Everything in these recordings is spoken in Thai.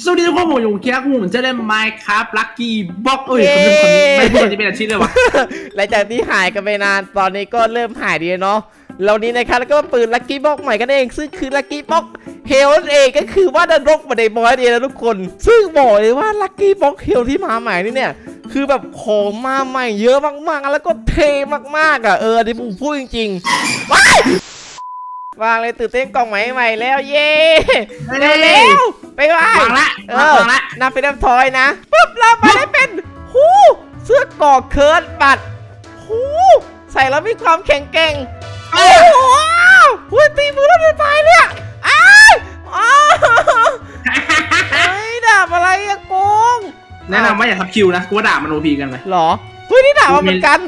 สวัสดีทุกคนผมอยู่เคียร์กูเหมือนจะเล่น Minecraft Lucky Box เอ้ยคนนี้คนนี้ไม่พูดคนนี้เป็นอาชีพเลยวะหลังจากที่หายกันไปนานตอนนี้ก็เริ่มหายดีแล้วเนาะแล้วนี้นะครับแล้วก็ปืนลัคกี้บ็อกใหม่กันเองซึ่งคือลัคกี้บ็อกเฮลนั่นเองก็คือว่าดันรกมาในบอยเดียนะทุกคน ซึ่งบอกเลยว่าลัคกี้บ็อกเฮลที่มาใหม่นี่เนี่ยคือแบบของมาใหม่เยอะมากๆ แล้วก็เทมากๆอะเอออันนี้ผมพูดจริงๆ ว้ายวางเลยตื่นเต้นกล่องใหม่ใหม่แล้วเย้เร็วๆไปวางวางละเอวางอวางละนับเป็นน้ำทอยนะปุ๊บเรามาได้เป็นหูเสื้อเกอเคิร์ดบัตรหูใส่แล้วมีความแข็งแกร่งเอโอ้อโหหัวตีมือแล้วจะตายเลยอะอ้ายอ้าวเฮ้ยดาบอะไรอะโกงแนะนำว่าอย่าทับคิวนะกูว่าด่ามันโอพีกันเลยเหรอเฮ้ยนี่ดาบมาเหมือนกัน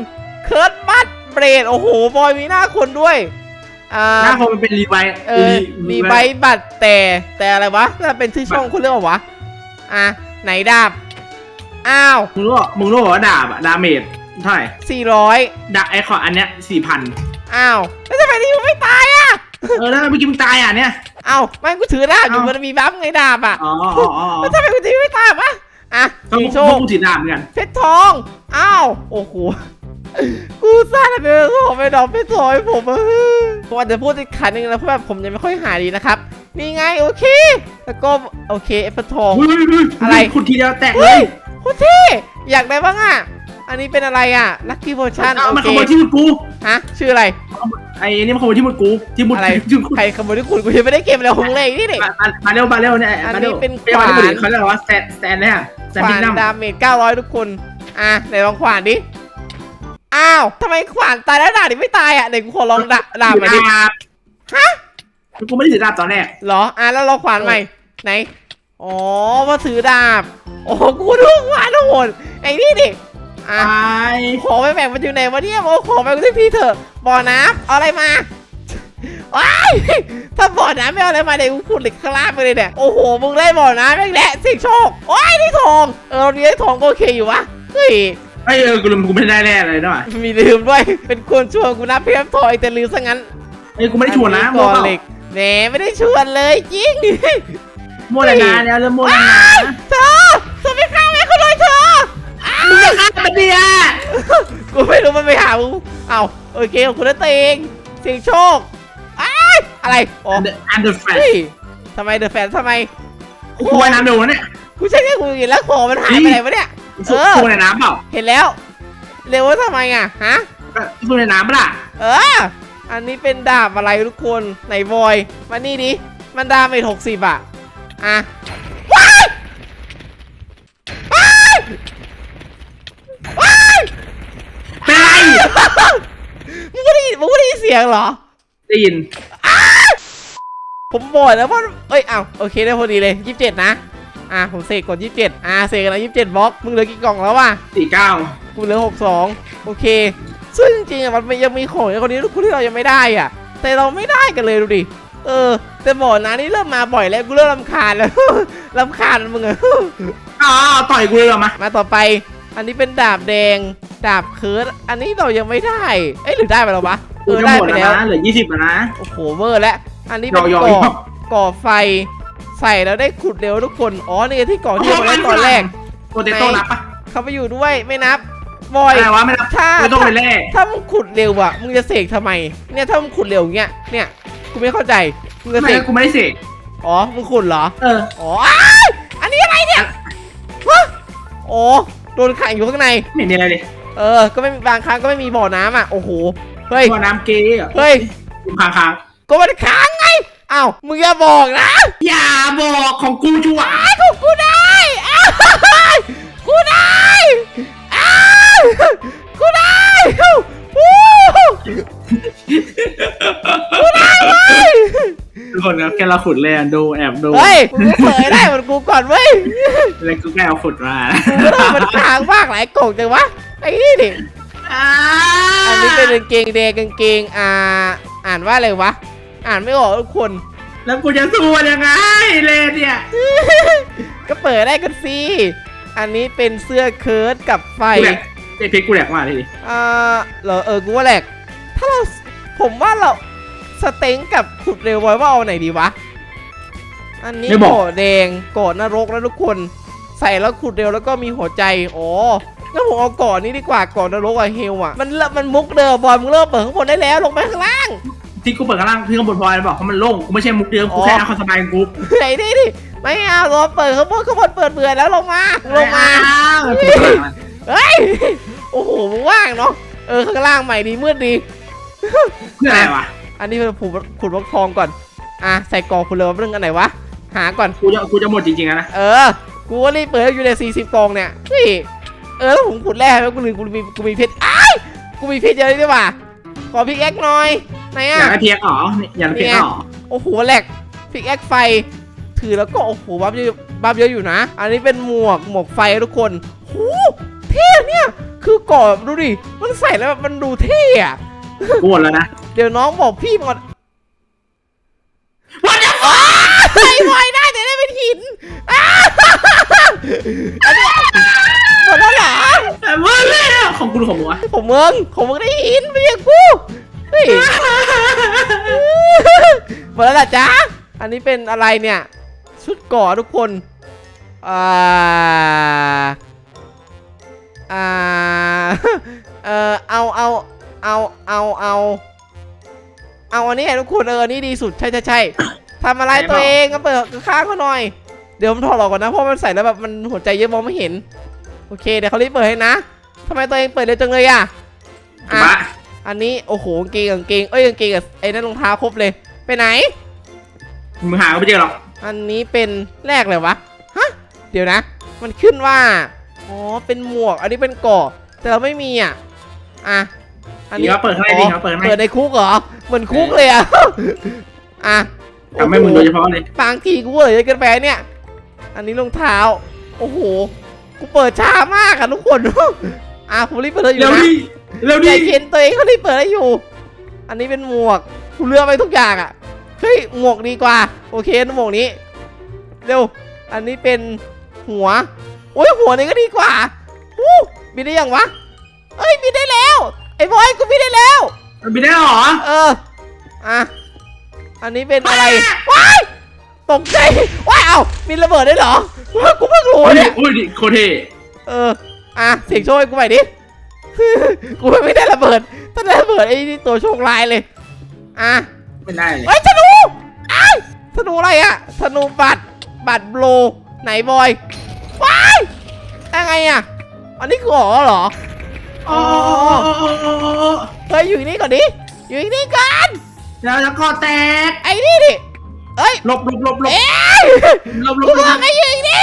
เคิร์ดบัตรเบรดโอ้โหบอยมีหน้าคนด้วยอ่า หน้าคนมันเป็นรีไวเออมีใบบัตรแต่แต่อะไรวะน่าจะเป็นชื่อช่องคุณเรียกว่าวะอะไหนดาบอ้าวมึงรู้ว่ามึงรู้ว่าดาบอะดาเมจเท่าไหร่400ดาบไอคอนอันเนี้ยสี่พันอ้าวแล้วทำไมนี่มันไม่ตายอะเออแล้วเมื่อกี้มึงตายอะเนี่ยอ้าวไม่กูถือดาบอยู่เอ้ามัมันมีบัฟไงดาบอะอ๋ออ๋ออ๋อแล้วทำไมกูถือไม่ตายอะอะก็สีมึงโชพวคกกูถือดาบเหมือนกันเพชรทองอ้าวโอ้โห กูซ่าแต่เป็นทองไปดอกเพชรทองให้ผมอะผมอาจจะพูดอีกขันหนึ่งนะเพราะแบบผมยังไม่ค่อยหาดีนะครับ นี่ไงโอเค แล้วก็โอเคเพชรทองเฮ้ยเฮ้ยเฮ้ยอะไรคุณทีเดียวแตกเลเฮ้ยยโคตรเท่อยากได้บ้างอะ อันนี้เป็นอะไรอะลัคกี้โพชั่นเอาโอมาเคขโมยที่มุดกูฮะ ชื่ออะไร ไอ้นี่มันขโมยที่มุดกูที่มุดอะไร ที่มุดใครขโมยที่คุณกูยังไม่ได้เกมอะไรของเลยนี่เด็ก มามามาเร็วมาเร็วเนี่ยอันมานี้เร็วเป็นไม่เอาที่มุดขวานเขาเรียกว่าแซนแซนเนี่ยแซนขพิวางนนัมดาเมจ900 ทุกคน อะไหนลองขวานดิ อ้าวทำไมขวานตายแล้วดาบนี่ไม่ตายอะไหนกูขอลองดาดาบหน่อยดิฮะกูไม่ได้ถือดาบตอนแรกเหรออะแล้วลองขวานใหม่ไหนอ๋อมาถือดาบโอ้โหกูดูขวานทั้งหมดไอ้นี่ดิอะไอ้ขอไปแบ่งมันอยู่ไหนวะเนี่ยโอ้ขอไปกูสักทีเถอะบ่อน้ำเอาอะไรมาว้ายถ้าบ่อน้ำไม่เอาอะไรมาเดี๋ยวกูขุดเหล็กข้างล่างไปเลยเนี่ยโอ้โหมึงได้บ่อน้ำแม่งแหละสิงโชคโอ้ยนี่ทองเออเราได้ทองก็โอเคอยู่วะเฮ้ย ไอ้เออกูลืมกูไม่ได้แน่เลยนะว่ะมีลืมด้วย เป็นคนชวนกูนับเพฟทอยแต่ลืมซะงั้นไอ้ยกูไม่ได้ชวนนะอัมั่วก่อเปล่าเหล็กแหมไม่ได้ชวนเลยจริงมั่วเลยนะเนี่ยเริ่มมั่วแล้วนะเธอเธอไม่ฆ่าแม่เขาเลยเธออ้าวมึงจะฆ่ามันดิอะกูไม่รู้มันไปหามึงเอาโอเคขอบคุณนะเตงเสียงโชคอ้ายอะไรอ๋ออันเดอร์อันเดอร์แฟนเฮ้ยทำไมเดอะแฟนทำไมกูว่ายน้ำเร็วนะเนี่ยกูใช่แค่กูเห็นแล้วของมันหายไปไหนวะเนี่ย เออ สู้ในน้ำเปล่าเห็นแล้ว เร็วว่าทำไมอะฮะสู้ในน้ำเปล่าเออ อันนี้เป็นดาบอะไรทุกคนไหนบอยมานี่ดิ มันดาเมจหกสิบอะ อะว้ายว้ายว้ายเป็นไรมึงก็ได้ยินมึงก็ได้ยินเสียงเหรอ ได้ยินผมบอกแล้วว่า เอ้ยอ้าวโอเคได้พอดีเลยยี่สิบเจ็ดนะ อะผมเสกกดยี่สิบเจ็ดอะเสกกันแล้วยี่สิบเจ็ดบล็อกมึงเหลือกี่กล่องแล้ววะสี่เก้ากูเหลือหกสองโอเค ซึ่งจริงๆอะมันยังมีของอย่างคนนี้ทุกคนที่เรายังไม่ได้อะ แต่เราไม่ได้กันเลยดูดิเออ แต่บ่อน้ำนี่เริ่มมาบ่อยแล้วกูเริ่มรำคาญแล้ว รำคาญมึงอะ อ๋อต่อยกูเลยเหรอมามาต่อไป อันนี้เป็นดาบแดง ดาบเคิร์ดอันนี้เรายังไม่ได้ เอ้ยหรือได้ไปแล้ววะเอกูอจะได้หมดไปแล้วแล้วนะเหลือยี่สิบแล้วนะ โอ้โหเวอร์แล้วอันนี้เป็นยอๆก่อยอก่อไฟ ใส่แล้วได้ขุดเร็วทุกคน อ๋อนี่ที่ก่อที่เราได้ตอนแรกโปเตโต้นับปะเขาไปอยู่ด้วยไม่นับ บอยอะไรวะไม่นับถ้าไม่ต้องไปแล่ถ้ามึงขุดเร็วอะมึงจะเสกทำไม เนี่ยถ้ามึงขุดเร็วอย่างเงี้ย เนี่ยกูไม่เข้าใจ มึงจะไม่เสกกูไม่ได้เสก อ๋อ มึงขุดเหรอ เออ อ๋ออ้ายอันนี้อะไรเนี่ยฮะอ๋อ โดนขังอยู่ข้างใน ไม่เห็นมีอะไรเลย เออ ก็ไม่มีบางครั้งก็ไม่มีบ่อน้ำอะโอ้โห เฮ้ย บ่อน้ำเก๊อะเฮ้ยค้างค้างก็มันค้างไง อ้าวมึงอย่าบอกนะๆอย่าบอกของกูชัวร์อ้าวถูกกูได้อ้าวกูได้อ้าวกูได้วู้กูได้เว้ยทุกคนครับแค่เราขุดเลยอะดูแอบดูเฮ้ยมึงเผยได้เหมือนกูก่อนเว้ยแล้วกูแค่เอาขุดมากูต้องมันค้างมากหลายกล่องจังวะไอ้นี่ดิอันนี้เป็นกางเกงแดงกางเกงอ่า อ่านว่าอะไรวะ อ่านไม่ออกทุกคน แล้วกูจะสู้มันยังไงเลยเนี่ยก็เปิดได้กันสิ อันนี้เป็นเสื้อเชิ้ตกับไฟ กูแหลกไอ้เพชรกูแหลกมากเลยดิอ่าเหรอเออ กูว่าแหลก ถ้าเรา ผมว่าเราสเต็งกับขุดเร็วไว้ว่าเอาไหนดีวะ อันนี้ไม่บอกเกาะแดงเกาะนรกนะทุกคน ใส่แล้วขุดเร็วแล้วก็มีหัวใจ อ๋องั้นผมเอาเกาะนี้ดีกว่าเกาะนรกอะเฮลอะมันเริ่มมันมุกเดิมบอลมึงเริ่มเปิดข้างบนได้แล้วลงไปข้างล่าง ที่กูเปิดข้างล่างที่ข้างบนพลอยบอกเพราะมันโล่งกูไม่ใช่มุกเดิมกูแค่เอาความสบายของกูไหนดิดิไม่เอาลงเปิดข้างบนข้างบนเปิดเบื่อแล้วลงมาลงมาอ้าวกูเปิดมาเฮ้ยโอ้โหมึงว่างเนาะเออข้างล่างใหม่ดีมืดดีเพื่ออะไรวะอันนี้เป็นผูขุดบล็อกทองก่อนอะใส่กล่องคุณเลยว่าเรื่องอันไหนวะหาก่อนกูจะกูจะหมดจริงๆอะนะเออกูก็รีบเปิดให้อยู่ใน40กล่องเนี่ยเฮ้ยเออแล้วผมขุดแร่แล้วกูลืมกูมีกูมีเพชรอ้ายกูมีเพชรเยอะเลยดีกว่าขอพิกแอ็กหน่อย ไหนออะ ยากได้เพียงอ๋ออยากได้เพียงอ๋อโอ้โหแหลกพิกแอ็กไฟ ถือแล้วก็โอ้โหบัฟเยอะบัฟเยอะอยู่นะ อันนี้เป็นหมวกหมวกไฟทุกคนโหเท่เนี่ย คือก่อแบบดูดิ มันใส่แล้วแบบมันดูเท่อะกูหมดแล้วนะเดี๋ยวน้องบอกพี่หมดวันนี้ใส่บอยได้แต่ได้เป็นหินอ้าวอันนี้หมดแล้วเหรอเมื่อแล้วของกูหรือของมึงวะของมึงของมึงได้หินไม่ใช่กู เฮ้ยหมดแล้วล่ะจ๊ะอันนี้เป็นอะไรเนี่ย ชุดเก่อทุกคน อ่า อ่า เออเอาเอาเอาเอาเอาเอาอันนี้ทุกคนเอออันนี้ดีสุดใช่ใช่ใช่ทำอะไรตัวเองก็เปิดข้างเขาหน่อย เดี๋ยวผมถอดออกก่อนนะเพราะมันใส่แล้วแบบมันหัวใจเยอะมองไม่เห็น โอเคเดี๋ยวเขารีบเปิดให้นะทำไมตัวเองเปิดเร็วจังเลยอะอะบะ อันนี้โอ้โหกางเกงกางเกงเอ้ยกางเกงกับไอ้นั่นรองเท้าครบเลย ไปไหน มึงหาก็ไม่เจอหรอก อันนี้เป็นแรกเลยวะฮะเดี๋ยวนะ มันขึ้นว่าอ๋อเป็นหมวก อันนี้เป็นเกาะแต่เราไม่มีอะอะอันนี่นี้เขาเปิดข้างในดิเขาเปิดข้างในเปิดในคุกเหรอเหมือนคุกเลยอะ อะ ทำให้มึงโดยเฉพาะเลยบางทีกูเลยเกินไปเนี่ย อันนี้รองเท้า โอ้โห กูเปิดช้ามากอะทุกคน อะผมรีบเปิดเลยอยู่เร็วนะดิ เร็วอดิย่าเห็นตัวเองเขารีบเปิดให้อยู่ อันนี้เป็นหมวกกูเลือกไปทุกอย่างอะ เฮ้ยหมวกดีกว่า โอเคหมวกนี้ เร็ว อันนี้เป็นหัว โอ้ยหัวนี้ก็ดีกว่าอู้บินได้ยังวะ เอ้ยบินได้แล้ว ไอ้บอยกูบินได้แล้ว มันไม่ได้หรอ เออ อะ อันนี้เป็นอะไร ว้าย ตกใจ ว้ายเอ้ามีระเบิดได้เหรอว้ากูเพิ่งรู้โอ้ยเนี่ยโอ้ยดิโคตรเท่เออ อะ เสียงโชคให้กูใหม่ดิ กูไม่ได้ระเบิด ถ้าได้ระเบิดไอ้นี่ตัวโชคร้ายเลย อะไม่ได้เลยเฮ้ยธนูไอ้ายธนูอะไรอะธนูบัตรบัตรโบรไหนบอยว้ายยังไงอะอันนี้คือหรอเหรอโอ้โอ้โอ้โอ้โอ้โอ้เฮ้ยอยู่นี่ก่อนดิ อยู่นี่ก่อนแล้วแล้วก็แตก ไอ้นี่ดิเอ้ยหลบหลบหลบหลบเอ้ยหลบหลกูบหลบอกบให้อยู่นี่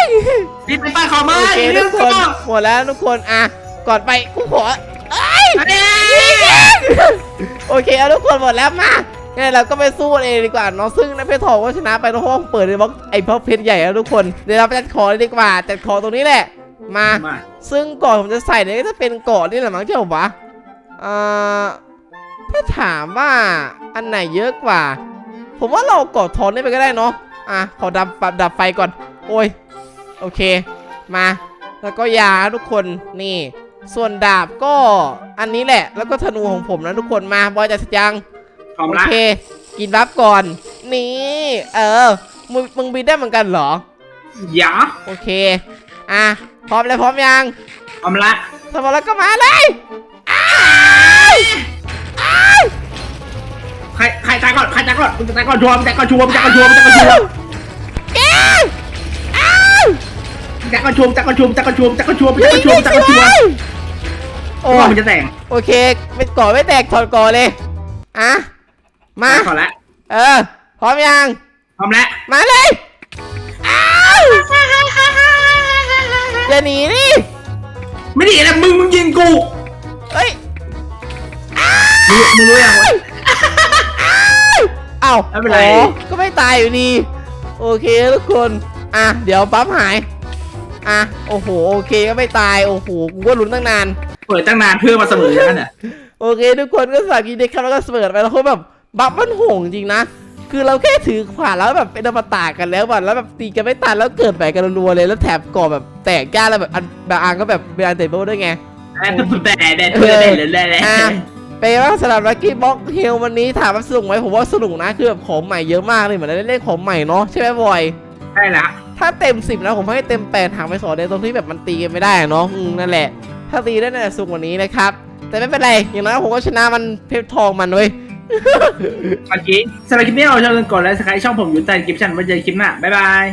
รีบไปป้าเขามาโอเคเร็ทุวกคก็นหมดแล้วทุกคนอะ ก่อนไปกูขอเอ้ยอันนี้ยิงยิงโอเคเอาทุกคนหมดแล้วมางั้นเราก็ไปสู้เองดีกว่าเนาะซึ่งในเพชรทองก็ชนะไปเพราะว่าเปิดในบล็อกไอ้พวกเพชรใหญ่แล้วทุกคนเดี๋ยวเราไปจัดของเลยดีกว่าจัดของตรงนี้แหละ มา มา ซึ่งก่อนผมจะใส่เนี่ยก็จะเป็นเกาะนี่แหละมั้งที่ผมวะเอ่อถ้าถามว่าอันไหนเยอะกว่า ผมว่าเราเกาะทองนี่ไปก็ได้เนาะอะขอดับดับดับไฟก่อน โอ้ยโอเค มา แล้วก็ยาทุกคนนี่ ส่วนดาบก็อันนี้แหละ แล้วก็ธนูของผมนะทุกคนมาบอยจะยังพร้อมโอละเค กินบัฟก่อน นี่ เออ มึงมึงบินได้เหมือนกันเหรอ อย่าโอเค อะ พร้อมแล้วพร้อมยังพร้อมละถ้าพร้อมแล้วก็มาเลยอ้ายอ้ายใครใครตายก่อนใครตายก่อนมึงจะตายก่อนชัวร์มึงตายก่อนชัวร์มึงตายก่อนชัวร์มึงตายก่อนชัวร์แกอ้าวมึงตายก่อนชัวร์มึงตายก่อนชัวร์มึงตายก่อนชัวร์มึงตายก่อนชัวร์มึงตายก่อนชัวร์มึงตายก่อนชัวร์ โอ้ก่อนมึงจะแต่งโอเคไม่ก่อไม่แตกถอดก่อเลยอะมาก่อนละเออพร้อมยังพร้อมแล้วมาเลยอ้าวอย่าหนีดิไม่ดีนะมึงมึงยิงกูเฮ้ยมึงมึงรู้ยังวะเอ้าไม่เป็นไรโอ้ก็ไม่ตายอยู่ดีโอเคทุกคนอะเดี๋ยวปั๊มหายอะโอ้โหโอเคก็ไม่ตายโอ้โหกูก็ลุ้นตั้งนาน เปิดตั้งนานเพื่อมาเสมออย่างนั้นเหรอโอเค ทุกคนก็สากีเด็กครับแล้วก็เปิดไปแล้วเขาแบบบัฟมันโหงจริงนะคือเราแค่ถือขวานแล้วแบบเป็นอมตะกันแล้วแบบแล้วแบบตีกันไม่ตายแล้วเกิดใหม่กันรัวๆเลยแล้วแถบก่อแบบแตกย่าแล้วแบบอันบางอันก็แบบเป็นอันเตเบิลด้วยไงแต่แต่แต่แต่แต่แต่แต่อะเป็นว่าสำหรับลักกี้บ็อกเฮลวันนี้ถามว่าสนุกไหมผมว่าสนุกนะคือแบบของใหม่เยอะมากเลยเหมือนได้เล่นของใหม่เนาะใช่ไหมบอยได้ละถ้าเต็มสิบนะผมให้เต็มแปดหางไปสองเดือนตรงที่แบบมันตีกันไม่ได้อะเนาะอืมนั่นแหละ ถ้าตีได้ในสูงกว่านี้นะครับ แต่ไม่เป็นไร อย่างน้อยผมก็ชนะมันเพชรทองมันเว้ย โอเคสำหรับคลิปนี้เราจะเริ่มก่อนแล้วสกายช่องผมอยู่ใต้คลิปชันไว้เจอคลิปหน้าบ๊ายบาย